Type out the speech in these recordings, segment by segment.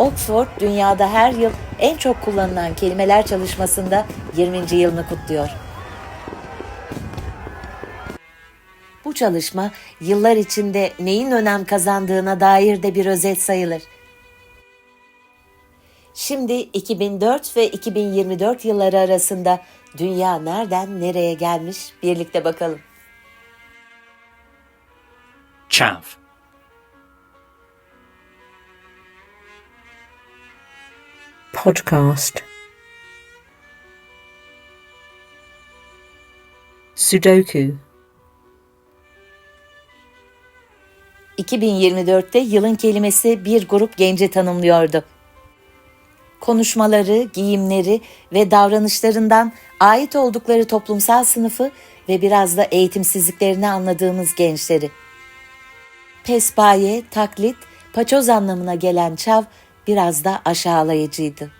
Oxford dünyada her yıl en çok kullanılan kelimeler çalışmasında 20. yılını kutluyor. Bu çalışma yıllar içinde neyin önem kazandığına dair de bir özet sayılır. Şimdi 2004 ve 2024 yılları arasında dünya nereden nereye gelmiş birlikte bakalım. chav, podcast Sudoku 2024'te yılın kelimesi bir grup genci tanımlıyordu. Konuşmaları, giyimleri ve davranışlarından ait oldukları toplumsal sınıfı ve biraz da eğitimsizliklerini anladığımız gençleri. Pespaye, taklit, paçoz anlamına gelen çav biraz da aşağılayıcıydı.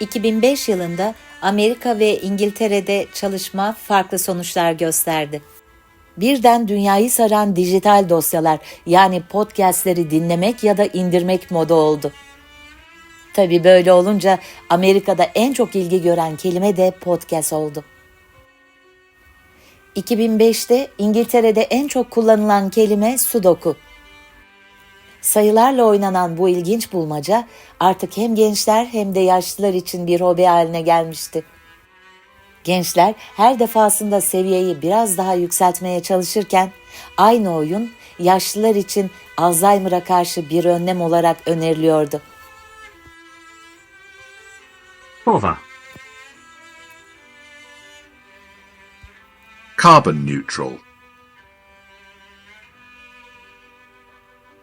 2005 yılında Amerika ve İngiltere'de çalışma farklı sonuçlar gösterdi. Birden dünyayı saran dijital dosyalar yani podcastleri dinlemek ya da indirmek moda oldu. Tabii böyle olunca Amerika'da en çok ilgi gören kelime de podcast oldu. 2005'te İngiltere'de en çok kullanılan kelime sudoku. Sayılarla oynanan bu ilginç bulmaca artık hem gençler hem de yaşlılar için bir hobi haline gelmişti. Gençler her defasında seviyeyi biraz daha yükseltmeye çalışırken aynı oyun yaşlılar için Alzheimer'a karşı bir önlem olarak öneriliyordu. bother, Carbon neutral.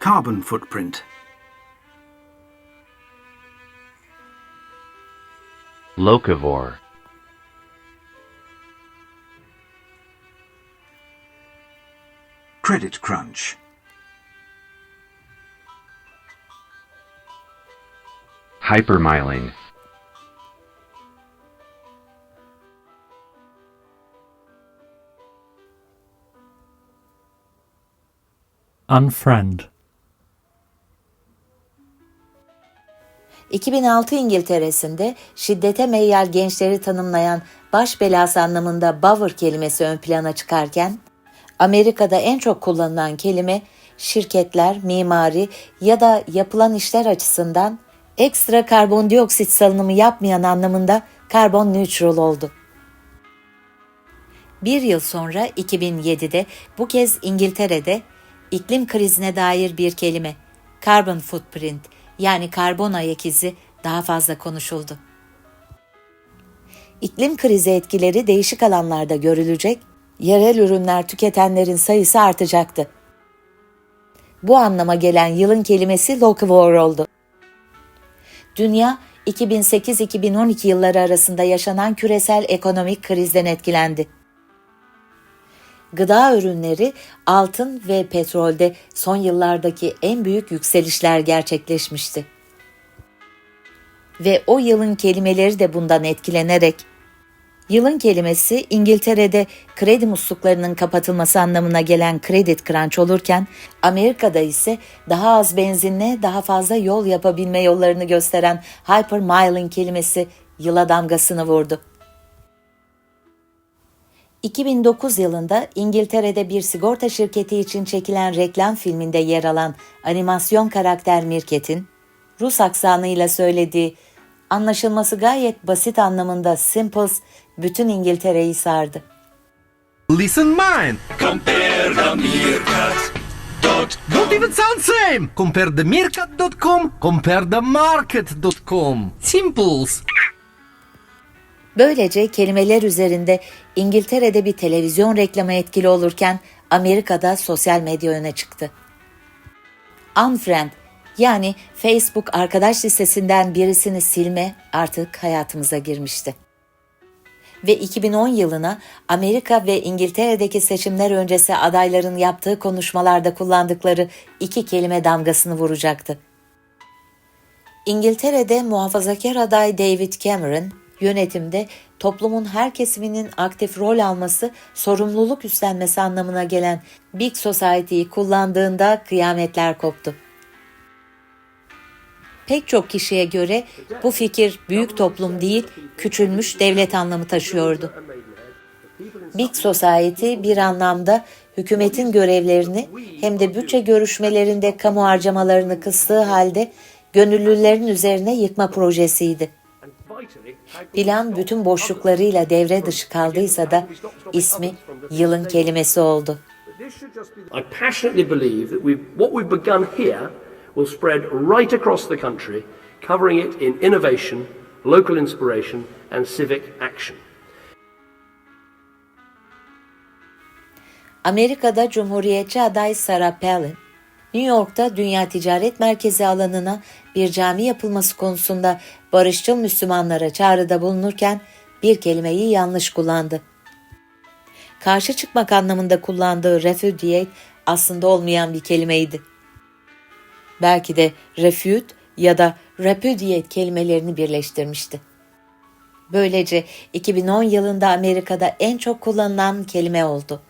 Carbon footprint. Locavore. Credit crunch. Hypermiling. unfriend, 2006 İngiltere'sinde şiddete meyyal gençleri tanımlayan baş belası anlamında bother kelimesi ön plana çıkarken, Amerika'da en çok kullanılan kelime şirketler, mimari ya da yapılan işler açısından ekstra karbondioksit salınımı yapmayan anlamında karbon neutral oldu. Bir yıl sonra 2007'de bu kez İngiltere'de iklim krizine dair bir kelime carbon footprint yani karbon ayak izi daha fazla konuşuldu. İklim krizi etkileri değişik alanlarda görülecek, yerel ürünler tüketenlerin sayısı artacaktı. Bu anlama gelen yılın kelimesi locavore oldu. Dünya 2008-2012 yılları arasında yaşanan küresel ekonomik krizden etkilendi. Gıda ürünleri, altın ve petrolde son yıllardaki en büyük yükselişler gerçekleşmişti. Ve o yılın kelimeleri de bundan etkilenerek Yılın kelimesi İngiltere'de kredi musluklarının kapatılması anlamına gelen credit crunch olurken Amerika'da ise daha az benzinle daha fazla yol yapabilme yollarını gösteren hypermiling kelimesi yıla damgasını vurdu. 2009 yılında İngiltere'de bir sigorta şirketi için çekilen reklam filminde yer alan animasyon karakter Mirket'in Rus aksanıyla söylediği anlaşılması gayet basit anlamında simples bütün İngiltere'yi sardı. Listen mine. Compare the meerkat. Dot Don't even sound same. Compare the meerkat.com. Compare the market.com. Simples. Böylece kelimeler üzerinde İngiltere'de bir televizyon reklamı etkili olurken Amerika'da sosyal medya öne çıktı. Unfriend yani Facebook arkadaş listesinden birisini silme artık hayatımıza girmişti. Ve 2010 yılına Amerika ve İngiltere'deki seçimler öncesi adayların yaptığı konuşmalarda kullandıkları iki kelime damgasını vuracaktı. İngiltere'de muhafazakar aday David Cameron, yönetimde toplumun her kesiminin aktif rol alması, sorumluluk üstlenmesi anlamına gelen Big Society'yi kullandığında kıyametler koptu. Pek çok kişiye göre bu fikir büyük toplum değil, küçülmüş devlet anlamı taşıyordu. Big Society bir anlamda hükümetin görevlerini hem de bütçe görüşmelerinde kamu harcamalarını kıstığı halde gönüllülerin üzerine yıkma projesiydi. Plan bütün boşluklarıyla devre dışı kaldıysa da ismi yılın kelimesi oldu. I passionately believe that we've, what we've begun here will spread right across the country, covering it in innovation, local inspiration, and civic action. Amerika'da Cumhuriyetçi aday Sarah Palin, New York'ta Dünya Ticaret Merkezi alanına bir cami yapılması konusunda barışçıl Müslümanlara çağrıda bulunurken bir kelimeyi yanlış kullandı. Karşı çıkmak anlamında kullandığı refugiate aslında olmayan bir kelimeydi. Belki de refute ya da repudiate kelimelerini birleştirmişti. Böylece 2010 yılında Amerika'da en çok kullanılan kelime oldu.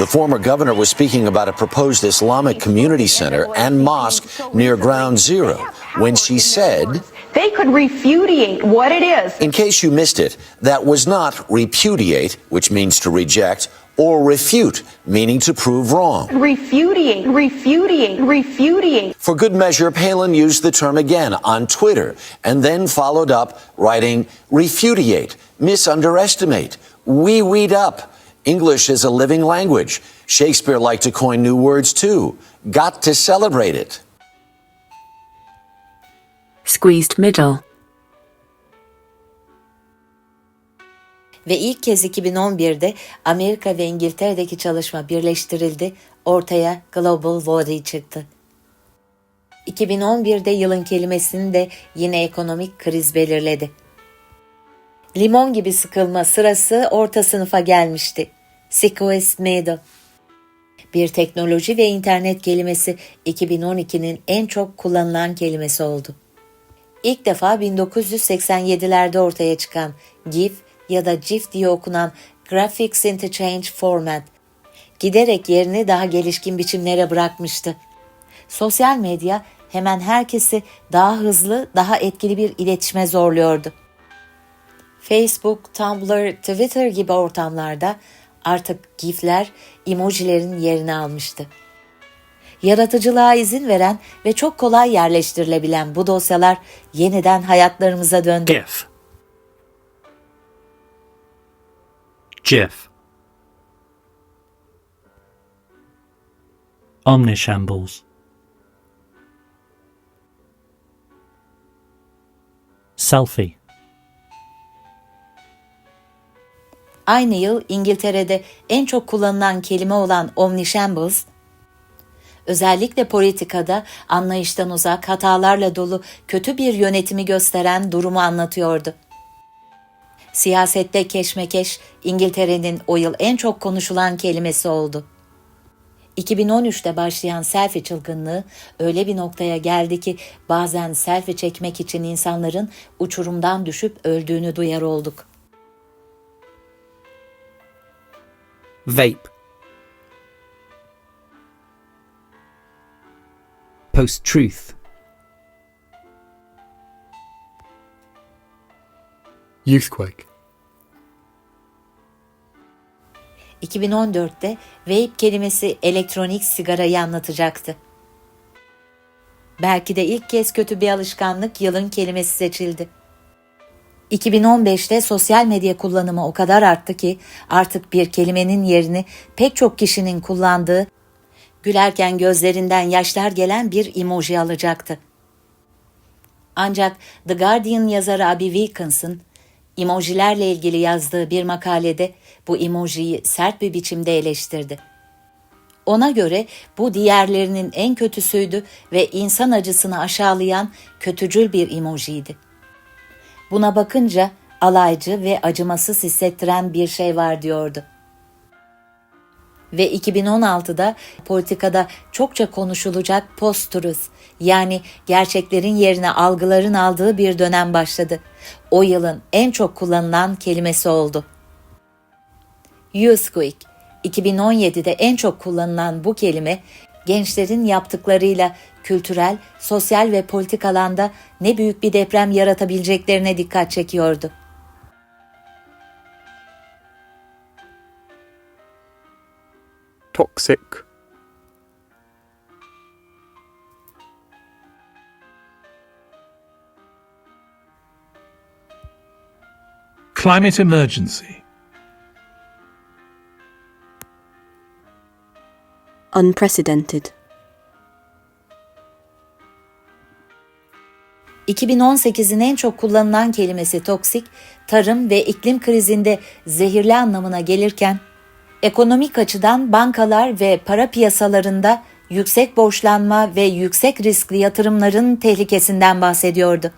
The former governor was speaking about a proposed Islamic community center and mosque near Ground Zero when she said, They could repudiate what it is. in case you missed it, that was not repudiate, which means to reject, or refute, meaning to prove wrong. Repudiate, repudiate, repudiate. For good measure, Palin used the term again on Twitter and then followed up writing refudiate, misunderestimate, wee weed up. English is a living language. Shakespeare liked to coin new words too. Got to celebrate it. Squeezed middle. Ve ilk kez 2011'de Amerika ve İngiltere'deki çalışma birleştirildi, ortaya Global Body çıktı. 2011'de yılın kelimesini de yine ekonomik kriz belirledi. Limon gibi sıkılma sırası orta sınıfa gelmişti. Squeezed middle. Bir teknoloji ve internet kelimesi 2012'nin en çok kullanılan kelimesi oldu. İlk defa 1987'lerde ortaya çıkan GIF ya da GIF diye okunan Graphics Interchange Format giderek yerini daha gelişkin biçimlere bırakmıştı. Sosyal medya hemen herkesi daha hızlı, daha etkili bir iletişime zorluyordu. Facebook, Tumblr, Twitter gibi ortamlarda artık GIF'ler emojilerin yerini almıştı. Yaratıcılığa izin veren ve çok kolay yerleştirilebilen bu dosyalar yeniden hayatlarımıza döndü. GIF. GIF. Omnishambles. Selfie. Aynı yıl İngiltere'de en çok kullanılan kelime olan omnishambles, özellikle politikada anlayıştan uzak, hatalarla dolu, kötü bir yönetimi gösteren durumu anlatıyordu. Siyasette keşmekeş İngiltere'nin o yıl en çok konuşulan kelimesi oldu. 2013'te başlayan selfie çılgınlığı öyle bir noktaya geldi ki bazen selfie çekmek için insanların uçurumdan düşüp öldüğünü duyar olduk. Vape. Post truth. Youthquake. 2014'te vape kelimesi elektronik sigarayı anlatacaktı. Belki de ilk kez kötü bir alışkanlık yılın kelimesi seçildi. 2015'te sosyal medya kullanımı o kadar arttı ki artık bir kelimenin yerini pek çok kişinin kullandığı, gülerken gözlerinden yaşlar gelen bir emoji alacaktı. Ancak The Guardian yazarı Abby Wilkinson, emojilerle ilgili yazdığı bir makalede bu emojiyi sert bir biçimde eleştirdi. Ona göre bu diğerlerinin en kötüsüydü ve insan acısını aşağılayan kötücül bir emojiydi. Buna bakınca alaycı ve acımasız hissettiren bir şey var diyordu. Ve 2016'da politikada çokça konuşulacak post-truth yani gerçeklerin yerine algıların aldığı bir dönem başladı. O yılın en çok kullanılan kelimesi oldu. Youthquake 2017'de en çok kullanılan bu kelime gençlerin yaptıklarıyla kültürel, sosyal ve politik alanda ne büyük bir deprem yaratabileceklerine dikkat çekiyordu. Toxic. Climate emergency. Unprecedented. 2018'in en çok kullanılan kelimesi toksik, tarım ve iklim krizinde zehirli anlamına gelirken, ekonomik açıdan bankalar ve para piyasalarında yüksek borçlanma ve yüksek riskli yatırımların tehlikesinden bahsediyordu.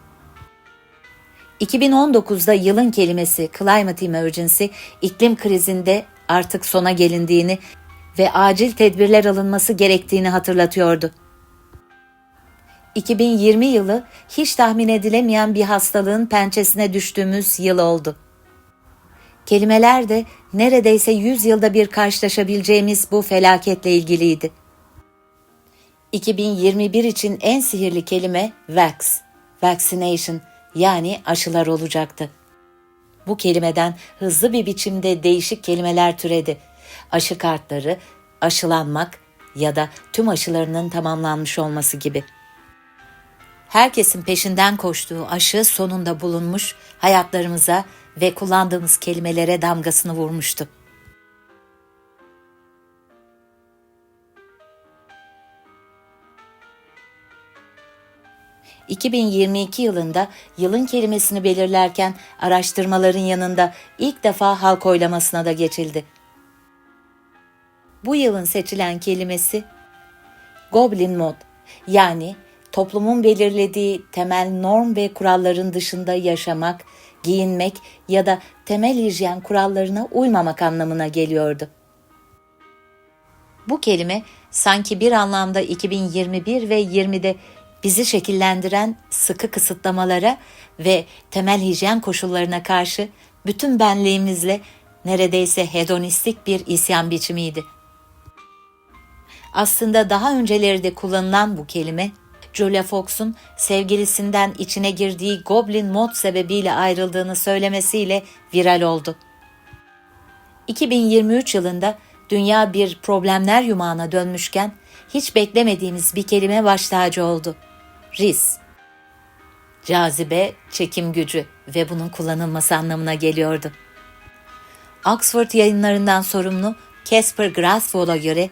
2019'da yılın kelimesi Climate Emergency, iklim krizinde artık sona gelindiğini ve acil tedbirler alınması gerektiğini hatırlatıyordu. 2020 yılı hiç tahmin edilemeyen bir hastalığın pençesine düştüğümüz yıl oldu. Kelimeler de neredeyse 100 yılda bir karşılaşabileceğimiz bu felaketle ilgiliydi. 2021 için en sihirli kelime vax, vaccination yani aşılar olacaktı. Bu kelimeden hızlı bir biçimde değişik kelimeler türedi. Aşı kartları, aşılanmak ya da tüm aşılarının tamamlanmış olması gibi. Herkesin peşinden koştuğu aşı sonunda bulunmuş, hayatlarımıza ve kullandığımız kelimelere damgasını vurmuştu. ...2022 yılında yılın kelimesini belirlerken araştırmaların yanında ilk defa halk oylamasına da geçildi. Bu yılın seçilen kelimesi Goblin Mod yani toplumun belirlediği temel norm ve kuralların dışında yaşamak, giyinmek ya da temel hijyen kurallarına uymamak anlamına geliyordu. Bu kelime sanki bir anlamda 2021 ve 20'de bizi şekillendiren sıkı kısıtlamalara ve temel hijyen koşullarına karşı bütün benliğimizle neredeyse hedonistik bir isyan biçimiydi. Aslında daha önceleri de kullanılan bu kelime, Julia Fox'un sevgilisinden içine girdiği Goblin mod sebebiyle ayrıldığını söylemesiyle viral oldu. 2023 yılında dünya bir problemler yumağına dönmüşken hiç beklemediğimiz bir kelime baş tacı oldu. Riz. Cazibe, çekim gücü ve bunun kullanılması anlamına geliyordu. Oxford yayınlarından sorumlu Casper Graswall'a göre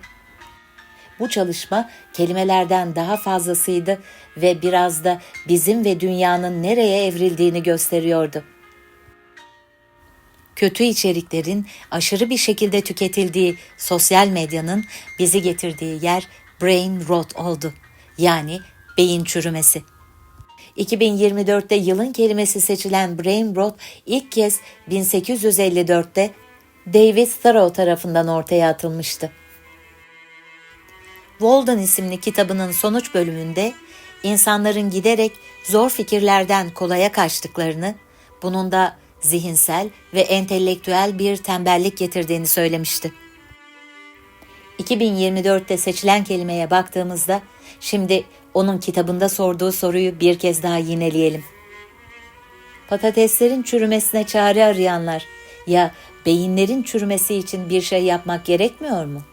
bu çalışma kelimelerden daha fazlasıydı ve biraz da bizim ve dünyanın nereye evrildiğini gösteriyordu. Kötü içeriklerin aşırı bir şekilde tüketildiği sosyal medyanın bizi getirdiği yer brain rot oldu. Yani beyin çürümesi. 2024'te yılın kelimesi seçilen brain rot ilk kez 1854'te David Thoreau tarafından ortaya atılmıştı. Walden isimli kitabının sonuç bölümünde insanların giderek zor fikirlerden kolaya kaçtıklarını, bunun da zihinsel ve entelektüel bir tembellik getirdiğini söylemişti. 2024'te seçilen kelimeye baktığımızda şimdi onun kitabında sorduğu soruyu bir kez daha yineleyelim. Patateslerin çürümesine çare arayanlar ya beyinlerin çürümesi için bir şey yapmak gerekmiyor mu?''